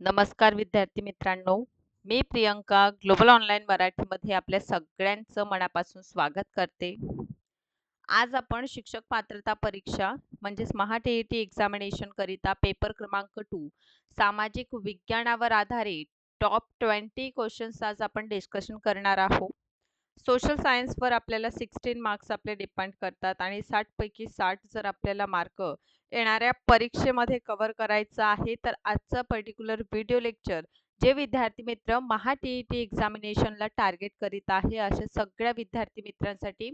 नमस्कार विद्यार्थी मित्रांनो मी प्रियंका ग्लोबल ऑनलाईन मराठीमध्ये आपल्या सगळ्यांचं मनापासून स्वागत करते. आज आपण शिक्षक पात्रता परीक्षा म्हणजेच महा एक्झामिनेशन करिता पेपर क्रमांक टू सामाजिक विज्ञानावर आधारित टॉप ट्वेंटी क्वेश्चन्स आज आपण डिस्कशन करणार आहोत. सोशल सायन्सवर आपल्याला सिक्स्टीन मार्क्स आपले डिपेंड करतात आणि साठपैकी साठ जर आपल्याला मार्क येणाऱ्या परीक्षेमध्ये कव्हर करायचं आहे. तर आजचं पर्टिक्युलर व्हिडिओ लेक्चर जे विद्यार्थी मित्र महा टी ई टी एक्झामिनेशनला टार्गेट करीत आहे अशा सगळ्या विद्यार्थी मित्रांसाठी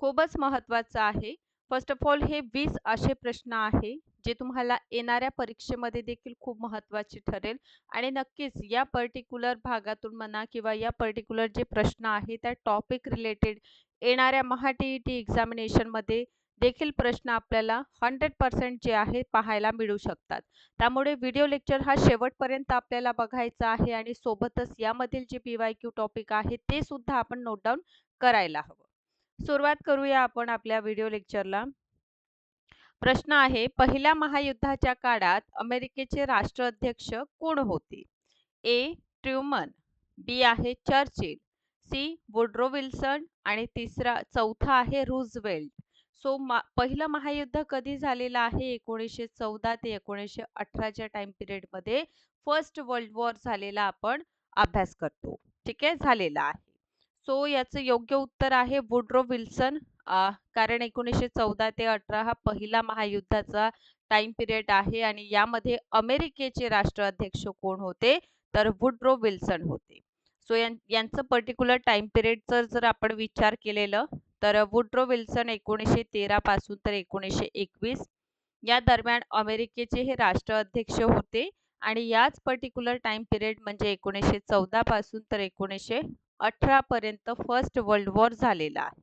खूपच महत्त्वाचं आहे. फर्स्ट ऑफ ऑल हे वीस असे प्रश्न आहे जे तुम्हाला येणाऱ्या परीक्षेमध्ये देखील खूप महत्त्वाचे ठरेल. आणि नक्कीच या पर्टिक्युलर भागातून म्हणा किंवा या पर्टिक्युलर जे प्रश्न आहे त्या टॉपिक रिलेटेड येणाऱ्या महा टी ई टी एक्झामिनेशनमध्ये देखील प्रश्न आपल्याला हंड्रेड पर्सेंट जे आहे पाहायला मिळू शकतात. त्यामुळे व्हिडिओ लेक्चर हा शेवटपर्यंत आपल्याला बघायचा आहे आणि सोबतच यामधील J P Y Q topic आहे ते सुद्धा आपण नोट डाऊन करायला हवं. सुरुवात करूया आपण आपल्या व्हिडिओ लेक्चरला प्रश्न आहे पहिल्या महायुद्धाच्या काळात अमेरिकेचे राष्ट्राध्यक्ष कोण होते? ए ट्रुमन बी आहे चर्चिल सी वुड्रो विल्सन आणि तिसरा चौथा आहे रुझवेल्ट. सो मा पहिलं महायुद्ध कधी झालेलं आहे? एकोणीसशे चौदा ते एकोणीसशे अठराच्या टाइम पिरियडमध्ये फर्स्ट वर्ल्ड वॉर झालेला आपण अभ्यास करतो. ठीक आहे? झालेला आहे. सो याचं योग्य उत्तर आहे वुड्रो विल्सन. कारण एकोणीसशे चौदा ते अठरा हा पहिला महायुद्धाचा टाइम पिरियड आहे आणि यामध्ये अमेरिकेचे राष्ट्राध्यक्ष कोण होते? तर वुड्रो विल्सन होते. सो यांचं पर्टिक्युलर टाइम पिरियडचं जर आपण विचार केलेलं तर वुड्रो विल्सन एकोणीसशे तेरा पासून तर एकोणीसशे एकवीस. या दरम्यान अमेरिकेचे हे राष्ट्राध्यक्ष होते आणि याच पर्टिक्युलर टाइम पिरियड म्हणजे एकोणीसशे चौदा पासून तर एकोणीसशे अठरा पर्यंत फर्स्ट वर्ल्ड वॉर झालेला आहे.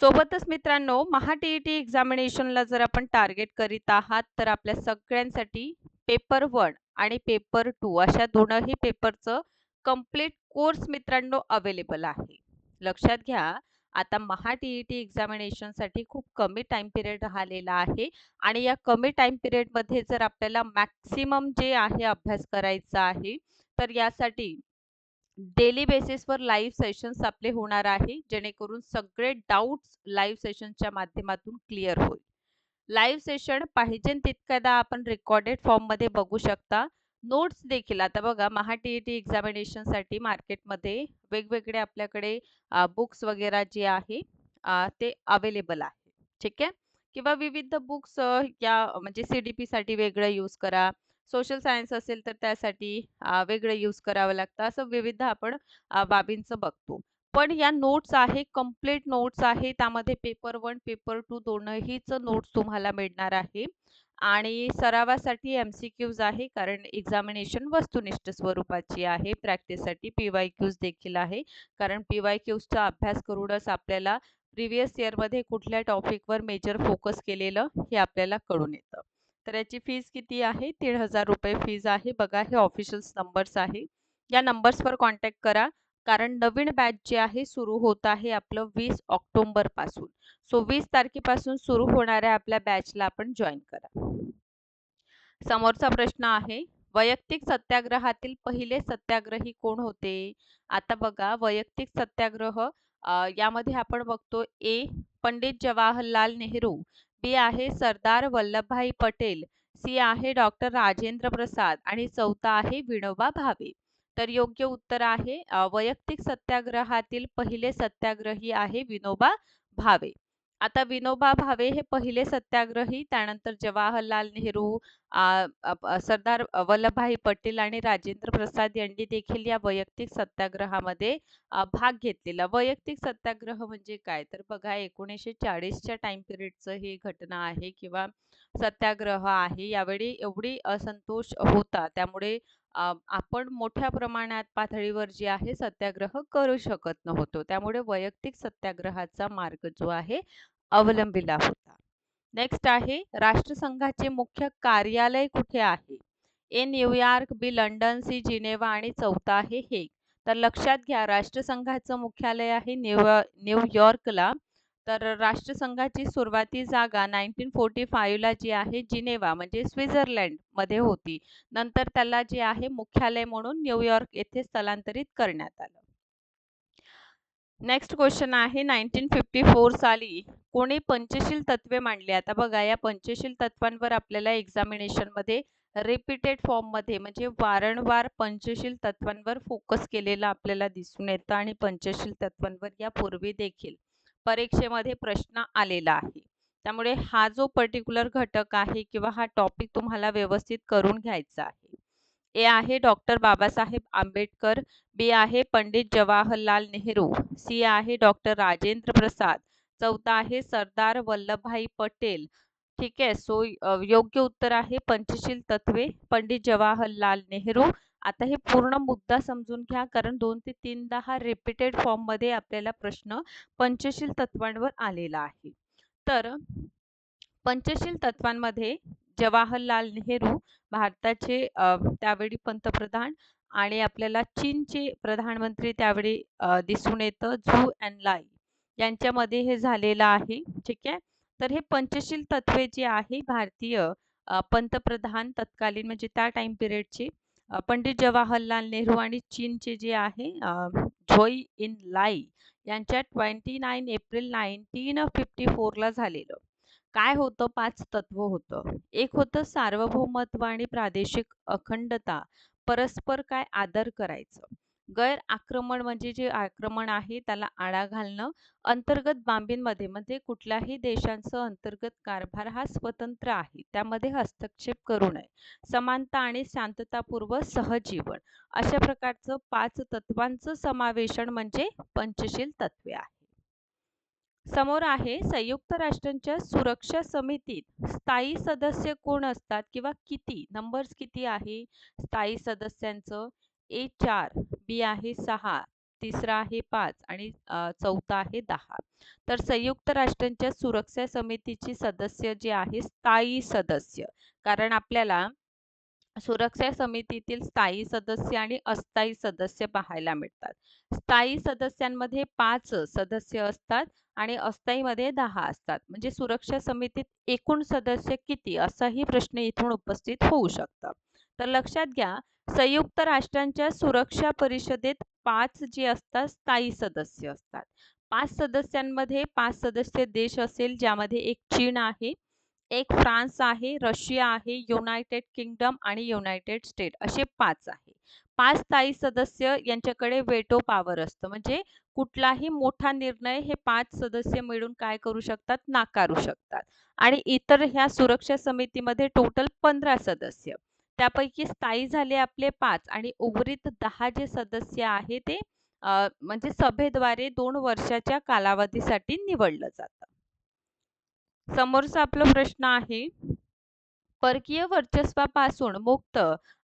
सोबतच मित्रांनो महा टी ई टी एक्झामिनेशनला जर आपण टार्गेट करीत आहात तर आपल्या सगळ्यांसाठी पेपर वन आणि पेपर टू अशा दोनही पेपरचं कंप्लीट कोर्स मित्रांनो अवेलेबल आहे. लक्षात घ्या. आता महा टी ई टी एक्झामिनेशनसाठी खूप कमी टाइम पिरियड राहिलेला आहे आणि या कमी टाइम पिरियडमध्ये जर आपल्याला मॅक्सिमम जे आहे अभ्यास करायचा आहे तर यासाठी डेली बेसिसवर लाईव्ह सेशन्स आपले होणार आहे जेणेकरून सगळे डाऊट्स लाईव्ह सेशनच्या माध्यमातून क्लिअर होईल. लाईव्ह सेशन पाहिजे तितक्यादा आपण रेकॉर्डेड फॉर्ममध्ये बघू शकता. नोट्स देखील. आता बघा महा टी ई टी एक्झामिनेशनसाठी मार्केटमध्ये वेगवेगळे आपल्याकडे बुक्स वगैरे जे आहे ते अवेलेबल आहे. ठीक आहे? किंवा विविध बुक्स या म्हणजे सी डी पीसाठी वेगळं यूज करा. सोशल सायन्स असेल तर त्यासाठी वेगळं यूज करावं लागतं. असं विविध आपण बाबींचं बघतो. पण या नोट्स आहे कंप्लीट नोट्स आहे. त्यामध्ये पेपर वन पेपर टू दोनहीच नोट्स तुम्हाला मिळणार आहे. आणि सरावासाठी एम सी क्यूज आहे कारण एक्झामिनेशन वस्तुनिष्ठ स्वरूपाची आहे. प्रॅक्टिससाठी पी वाय क्यूज देखील आहे. कारण पी वाय क्यूजचा अभ्यास करूनच आपल्याला प्रिव्हियस इयरमध्ये कुठल्या टॉपिकवर मेजर फोकस केलेलं हे आपल्याला कळून येतं. तर याची फीज किती आहे? दीड हजार रुपये फीज आहे. बघा हे ऑफिशियल्स नंबर्स आहे. या नंबर्सवर कॉन्टॅक्ट करा. कारण नवीन बॅच जे आहे सुरू होत आहे आपलं वीस ऑक्टोंबरपासून. सो वीस तारखेपासून सुरू होणाऱ्या आपल्या बॅचला आपण जॉईन करा. समोरचा प्रश्न आहे वैयक्तिक सत्याग्रहातील पहिले सत्याग्रही कोण होते? आता बघा वैयक्तिक सत्याग्रह यामध्ये आपण बघतो ए पंडित जवाहरलाल नेहरू बी आहे सरदार वल्लभभाई पटेल सी आहे डॉक्टर राजेंद्र प्रसाद आणि चौथा आहे विनोबा भावे. तर योग्य उत्तर आहे वैयक्तिक सत्याग्रहातील पहिले सत्याग्रही आहे विनोबा भावे. आता विनोबा भावे हे पहिले सत्याग्रही त्यानंतर जवाहरलाल नेहरू सरदार वल्लभभाई पटेल आणि राजेंद्र प्रसाद यांनी देखील या वैयक्तिक सत्याग्रहामध्ये भाग घेतलेला. वैयक्तिक सत्याग्रह म्हणजे काय? तर बघा एकोणीसशे चाळीसच्या टाइम पिरियडचं ही घटना आहे किंवा सत्याग्रह आहे यावेळी एवढी असंतोष होता. त्यामुळे आपण मोठ्या प्रमाणात पातळीवर जे आहे सत्याग्रह करू शकत नव्हतो. त्यामुळे वैयक्तिक सत्याग्रहाचा मार्ग जो आहे अवलंबिला होता. नेक्स्ट आहे राष्ट्रसंघाचे मुख्य कार्यालय कुठे आहे? A New York B London C Geneva आणि चौथा आहे हे तर लक्षात घ्या राष्ट्रसंघाचं मुख्यालय आहे न्यू न्यूयॉर्कला तर राष्ट्रसंघाची सुरुवाती जागा नाईन्टीन फोर्टी फाईव्हला जी आहे जिनेवा म्हणजे स्वित्झर्लंडमध्ये होती. नंतर त्याला जे आहे मुख्यालय म्हणून न्यूयॉर्क येथे स्थलांतरित करण्यात आलं. नेक्स्ट क्वेश्चन आहे नाईन्टीन फिफ्टी फोर साली कोणी पंचशील तत्वे मांडली? आता बघा या पंचशील तत्वांवर आपल्याला एक्झामिनेशनमध्ये रिपीटेड फॉर्ममध्ये म्हणजे वारंवार पंचशील तत्वांवर फोकस केलेला आपल्याला दिसून येतं आणि पंचशील तत्वांवर यापूर्वी देखील परीक्षेमध्ये प्रश्न आलेला आहे. त्यामुळे हा जो पर्टिक्युलर घटक आहे किंवा हा टॉपिक तुम्हाला व्यवस्थित करून घ्यायचा आहे. ए आहे डॉक्टर बाबासाहेब आंबेडकर बी आहे पंडित जवाहरलाल नेहरू सी आहे डॉक्टर राजेंद्र प्रसाद चौथा आहे सरदार वल्लभभाई पटेल. ठीक आहे सो योग्य उत्तर आहे पंचशील तत्वे पंडित जवाहरलाल नेहरू. आता हे पूर्ण मुद्दा समजून घ्या कारण दोन ते तीनदा हा रिपीटेड फॉर्ममध्ये आपल्याला प्रश्न पंचशील तत्वांवर आलेला आहे. तर पंचशील तत्वांमध्ये जवाहरलाल नेहरू भारताचे त्यावेळी पंतप्रधान आणि आपल्याला चीनचे प्रधानमंत्री त्यावेळी दिसून येतं झू अँड लाई यांच्यामध्ये हे झालेलं आहे ठीक आहे? तर हे पंचशील तत्वे जे आहे भारतीय पंतप्रधान तत्कालीन म्हणजे त्या टाइम पिरियडचे पंडित जवाहरलाल नेहरू आणि चीनचे जे आहे झोई इन लाई यांच्या twenty nine April nineteen fifty फोरला झालेलं. काय होतं? पाच तत्व होतं. एक होतं सार्वभौमत्व आणि प्रादेशिक अखंडता. परस्पर काय आदर करायचं? गैर आक्रमण म्हणजे जे आक्रमण आहे त्याला आळा घालणं. अंतर्गत बाबींमध्ये म्हणजे कुठल्याही देशांचा अंतर्गत कारभार हा स्वतंत्र आहे. त्यामध्ये हस्तक्षेप करू नये. समानता आणि शांततापूर्व सहजीवन. अशा प्रकारचं पाच तत्वांचं समावेशन म्हणजे पंचशील तत्वे आहे समोर आहे संयुक्त राष्ट्रांच्या सुरक्षा समितीत स्थायी सदस्य कोण असतात किंवा किती? नंबर्स किती आहे? स्थायी सदस्यांचं ए चार बी आहे सहा तिसरा आहे पाच आणि चौथा आहे दहा. तर संयुक्त राष्ट्रांच्या सुरक्षा समितीची सदस्य जे आहे स्थायी सदस्य. कारण आपल्याला सुरक्षा समितीतील स्थायी सदस्य आणि अस्थायी सदस्य पाहायला मिळतात. स्थायी सदस्यांमध्ये पाच सदस्य असतात. आणि अस्थायीमध्ये दहा असतात. म्हणजे सुरक्षा समितीत एकूण सदस्य किती? असाही प्रश्न इथून उपस्थित होऊ शकतात तर लक्षात घ्या संयुक्त राष्ट्रांच्या सुरक्षा परिषदेत पाच जे असतात स्थायी सदस्य असतात. पाच सदस्यांमध्ये पाच सदस्य देश असेल ज्यामध्ये एक चीन आहे. एक फ्रान्स आहे रशिया आहे युनायटेड किंगडम आणि युनायटेड स्टेट असे पाच आहे. पाच स्थायी सदस्य यांच्याकडे वेटो पॉवर असतं. म्हणजे कुठलाही मोठा निर्णय हे पाच सदस्य मिळून काय करू शकतात? नाकारू शकतात. आणि इतर ह्या सुरक्षा समितीमध्ये टोटल पंधरा सदस्य. त्यापैकी स्थायी झाले आपले पाच आणि उर्वरित दहा जे सदस्य आहे ते म्हणजे सभेद्वारे दोन वर्षाच्या कालावधीसाठी निवडलं जातं. समोरचा आपला प्रश्न आहे परकीय वर्चस्वापासून मुक्त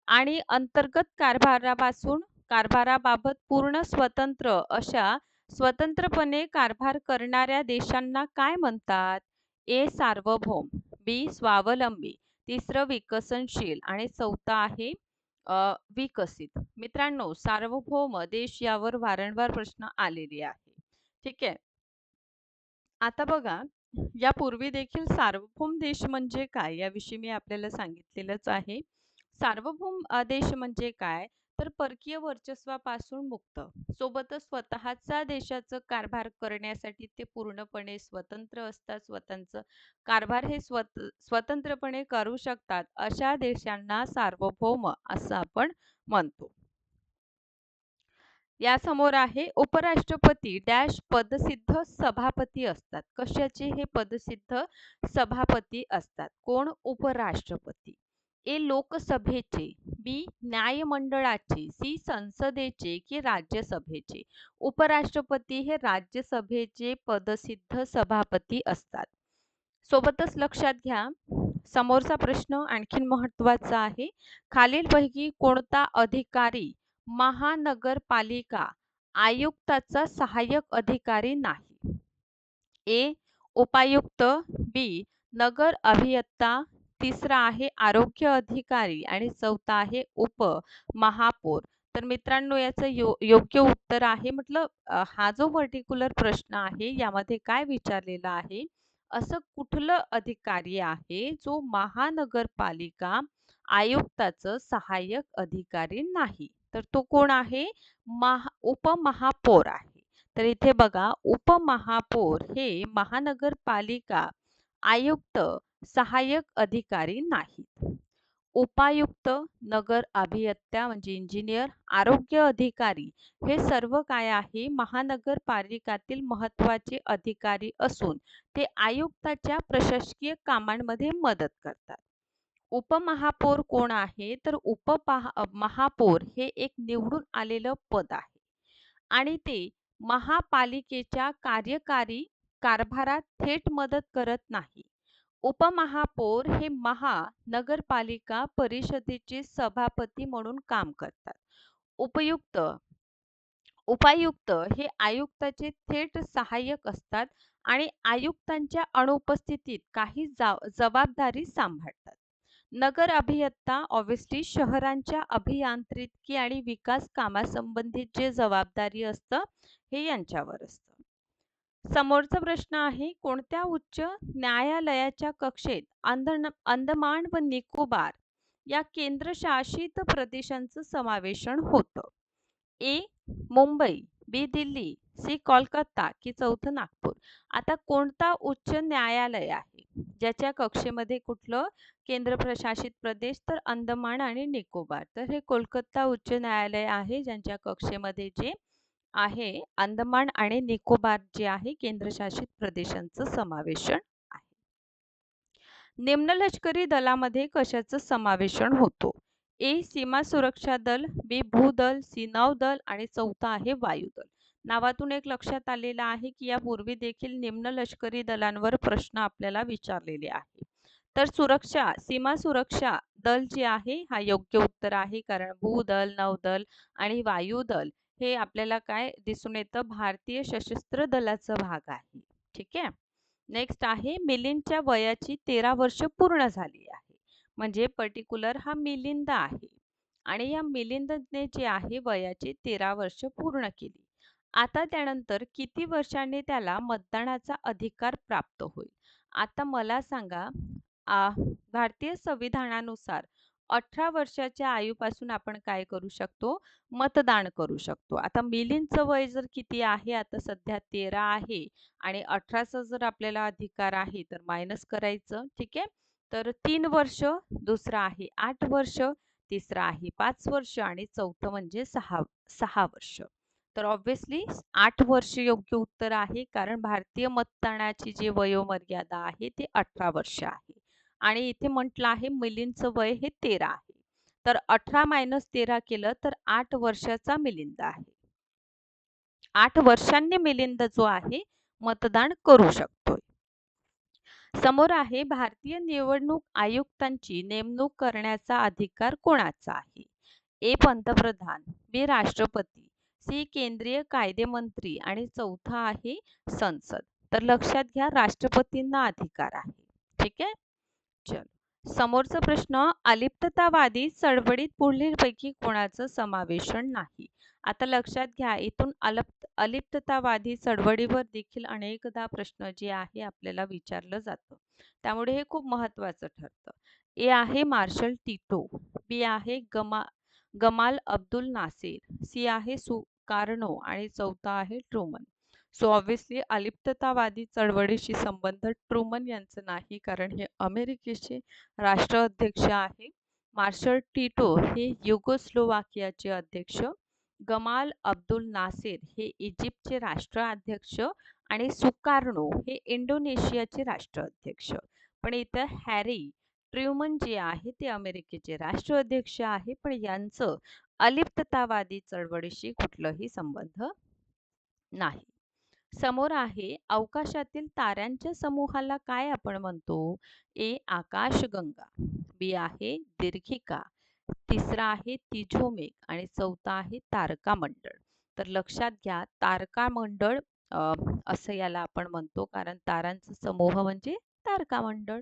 आणि अंतर्गत कारभारापासून कारभाराबाबत पूर्ण स्वतंत्र अशा स्वतंत्रपणे कारभार करणाऱ्या देशांना काय म्हणतात? ए. सार्वभौम बी. स्वावलंबी तिसरं विकसनशील आणि चौथा आहे विकसित. मित्रांनो सार्वभौम देश यावर वारंवार प्रश्न आलेले आहे. ठीक आहे? आता बघा यापूर्वी देखील सार्वभौम देश म्हणजे काय? याविषयी मी आपल्याला सांगितलेलंच आहे. सार्वभौम देश म्हणजे काय? तर परकीय वर्चस्वापासून मुक्त. सोबतच स्वतःचा देशाचं कारभार करण्यासाठी ते पूर्णपणे स्वतंत्र असतात. स्वतंत्र कारभार हे स्वत स्वतंत्रपणे करू शकतात अशा देशांना सार्वभौम असं आपण म्हणतो. यासमोर आहे उपराष्ट्रपती डॅश पदसिद्ध सभापती असतात. कशाचे हे पदसिद्ध सभापती असतात? कोण? उपराष्ट्रपती. ए लोकसभेचे बी न्यायमंडळाचे सी संसदेचे की राज्यसभेचे? उपराष्ट्रपती हे राज्यसभेचे पदसिद्ध सभापती असतात. सोबतच लक्षात घ्या समोरचा प्रश्न आणखीन महत्त्वाचा आहे. खालीलपैकी कोणता अधिकारी महानगरपालिका आयुक्ताचा सहाय्यक अधिकारी नाही. ए. उपायुक्त. बी. नगर अभियंता. तिसरा आहे आरोग्य अधिकारी आणि चौथा आहे उप महापौर. तर मित्रांनो याचं यो योग्य उत्तर आहे. म्हटलं हा जो पर्टिक्युलर प्रश्न आहे यामध्ये काय विचारलेलं आहे? असं कुठलं अधिकारी आहे जो महानगरपालिका आयुक्ताचं सहाय्यक अधिकारी नाही? तर तो कोण आहे? महा उपमहापौर आहे. तर इथे बघा उपमहापौर हे महानगरपालिका आयुक्त सहाय्यक अधिकारी नाहीत. उपायुक्त नगर अभियंता म्हणजे इंजिनियर आरोग्य अधिकारी हे सर्व काय आहे? महानगरपालिकातील महत्त्वाचे अधिकारी असून ते आयुक्ताच्या प्रशासकीय कामांमध्ये मदत करतात. उपमहापौर कोण आहे? तर उपमहा महापौर हे एक निवडून आलेलं पद आहे. आणि ते महापालिकेच्या कार्यकारी कारभारात थेट मदत करत नाही. उपमहापौर हे महानगरपालिका परिषदेचे सभापती म्हणून काम करतात. उपयुक्त उपायुक्त हे आयुक्ताचे थेट सहाय्यक असतात आणि आयुक्तांच्या अनुपस्थितीत काही जबाबदारी सांभाळतात. नगर अभियंता ऑब्विसली शहरांच्या अभियांत्रिकी आणि विकास कामासंबंधित जे जबाबदारी असतं हे यांच्यावर असतं. समोरचा प्रश्न आहे कोणत्या उच्च न्यायालयाच्या कक्षेत अंध अंदमान व निकोबार या केंद्रशासित प्रदेशांचं समावेशन होतं? A Mumbai B Delhi C Kolkata की चौथं नागपूर. आता कोणता उच्च न्यायालय आहे? ज्याच्या कक्षेमध्ये कुठलं केंद्र प्रशासित प्रदेश तर अंदमान आणि निकोबार. तर हे कोलकाता उच्च न्यायालय आहे ज्यांच्या कक्षेमध्ये जे आहे अंदमान आणि निकोबार जे आहे केंद्रशासित प्रदेशांचं समावेशन आहे. निम्नलष्करी दलामध्ये कशाचं समावेशन होतो? ए सीमा सुरक्षा दल बी भूदल सी नौदल आणि चौथा आहे वायुदल नावातून एक लक्षात आलेलं आहे की यापूर्वी देखील निम्न लष्करी दलांवर प्रश्न आपल्याला विचारलेले आहे. तर सुरक्षा सीमा सुरक्षा दल जे आहे हा योग्य उत्तर आहे कारण भूदल नौदल आणि वायुदल हे आपल्याला काय दिसून येतं? भारतीय सशस्त्र दलाचा भाग आहे. ठीक आहे? नेक्स्ट आहे मिलिंदच्या वयाची तेरा वर्ष पूर्ण झाली आहे. म्हणजे पर्टिक्युलर हा मिलिंद आहे. आणि या मिलिंदने जे आहे वयाची तेरा वर्ष पूर्ण केली. आता त्यानंतर किती वर्षांनी त्याला मतदानाचा अधिकार प्राप्त होईल? आता मला सांगा आ, भारतीय संविधानानुसार अठरा वर्षाच्या आयुपासून आपण काय करू शकतो? मतदान करू शकतो. आता मिलिंदचं वय जर किती आहे आता सध्या तेरा आहे आणि अठराचा जर आपल्याला अधिकार आहे तर मायनस करायचं ठीक आहे? तर तीन वर्ष दुसरं आहे आठ वर्ष तिसरं आहे पाच वर्ष आणि चौथं म्हणजे सहा सहा वर्ष. तर ऑब्व्हियसली आठ वर्ष योग्य उत्तर आहे कारण भारतीय मतदानाची जी वयोमर्यादा आहे ती अठरा वर्ष आहे. आणि इथे म्हटलं आहे मिलिंदचं वय हे तेरा आहे. तर अठरा मायनस तेरा केलं तर आठ वर्षाचा मिलिंद आहे. आठ वर्षांनी मिलिंद जो आहे मतदान करू शकतोय. समोर आहे भारतीय निवडणूक आयुक्तांची नेमणूक करण्याचा अधिकार कोणाचा आहे? ए. पंतप्रधान बी. राष्ट्रपती सी. केंद्रीय कायदेमंत्री आणि चौथा आहे संसद. तर लक्षात घ्या राष्ट्रपतींना अधिकार आहे. ठीक आहे? चल. समोरचा प्रश्न अलिप्ततावादी चळवळीत पुढीलपैकी कोणाचं समावेशन नाही? आता लक्षात घ्या इथून अलिप्त अलिप्ततावादी चळवळीवर देखील अनेकदा प्रश्न जे आहे आपल्याला विचारलं जातं. त्यामुळे हे खूप महत्वाचं ठरतं. ए आहे मार्शल टिटो बी आहे गमा गमाल अब्दुल नासिर सी आहे सु कार्नो आणि चौथा आहे ट्रुमन. सो ऑब्विसली अलिप्ततावादी चळवळीशी संबंध ट्रुमन यांचं नाही कारण हे अमेरिकेचे राष्ट्राध्यक्ष आहे. मार्शल टिटो हे युगोस्लोवाकियाचे अध्यक्ष गमाल अब्दुल नासिर हे इजिप्तचे राष्ट्राध्यक्ष आणि सुकार्नो हे इंडोनेशियाचे राष्ट्राध्यक्ष. पण इथं हॅरी ट्रुमन जे आहे ते अमेरिकेचे राष्ट्राध्यक्ष आहे पण यांचं अलिप्ततावादी चळवळीशी कुठलाही संबंध नाही. समोर आहे अवकाशातील ताऱ्यांच्या समूहाला काय आपण म्हणतो? ए आकाशगंगा बी आहे दीर्घिका तिसरा आहे तिजोमेघ आणि चौथा आहे तारका मंडळ तर लक्षात घ्या तारका मंडळ असं याला आपण म्हणतो कारण तारांचा समूह म्हणजे तारका मंडळ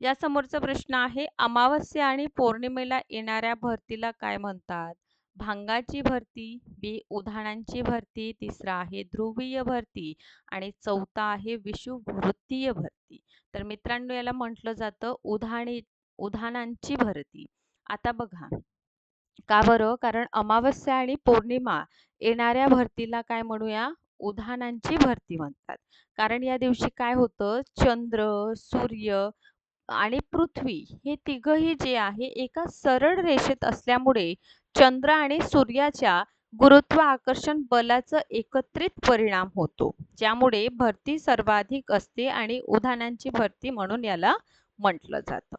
या समोरचा प्रश्न आहे अमावस्या आणि पौर्णिमेला येणाऱ्या भरतीला काय म्हणतात? भांगाची भरती बी उधाणांची भरती तिसरा आहे ध्रुवीय भरती आणि चौथा आहे विषुववृत्तीय भरती. तर मित्रांनो याला म्हटलं जातं उधाणी उधाणांची भरती. आता बघा का बरं? कारण अमावस्या आणि पौर्णिमा येणाऱ्या भरतीला काय म्हणूया? उधाणांची भरती म्हणतात. कारण या दिवशी काय होतं? चंद्र सूर्य आणि पृथ्वी हे तिघही जे आहे एका सरळ रेषेत असल्यामुळे चंद्र आणि सूर्याच्या गुरुत्वाकर्षण बलाचा एकत्रित परिणाम होतो ज्यामुळे भरती सर्वाधिक असते आणि उदाहरणांची भरती म्हणून याला म्हटलं जातं.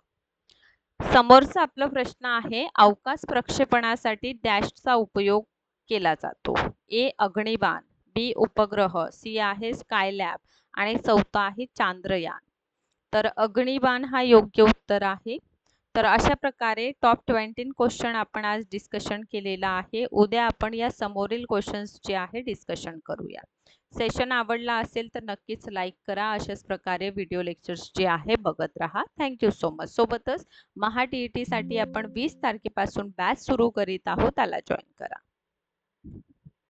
समोरचा आपला प्रश्न आहे अवकाश प्रक्षेपणासाठी डॅशचा उपयोग केला जातो. ए अग्निबाण बी उपग्रह सी आहे स्कायलॅब आणि चौथा आहे चांद्रयान. तर अग्निबाण हा योग्य उत्तर आहे. तर अशा प्रकारे टॉप ट्वेंटीन क्वेश्चन आपण आज डिस्कशन केलेला आहे. उद्या आपण या समोरील क्वेश्चन्स जे आहे डिस्कशन करूया. सेशन आवडला असेल तर नक्कीच लाईक करा. अशाच प्रकारे व्हिडिओ लेक्चर्स जे आहे बघत राहा. थँक्यू सो मच सोबतच महा टी ई आपण वीस तारखेपासून बॅच सुरू करीत आहोत. त्याला जॉईन करा.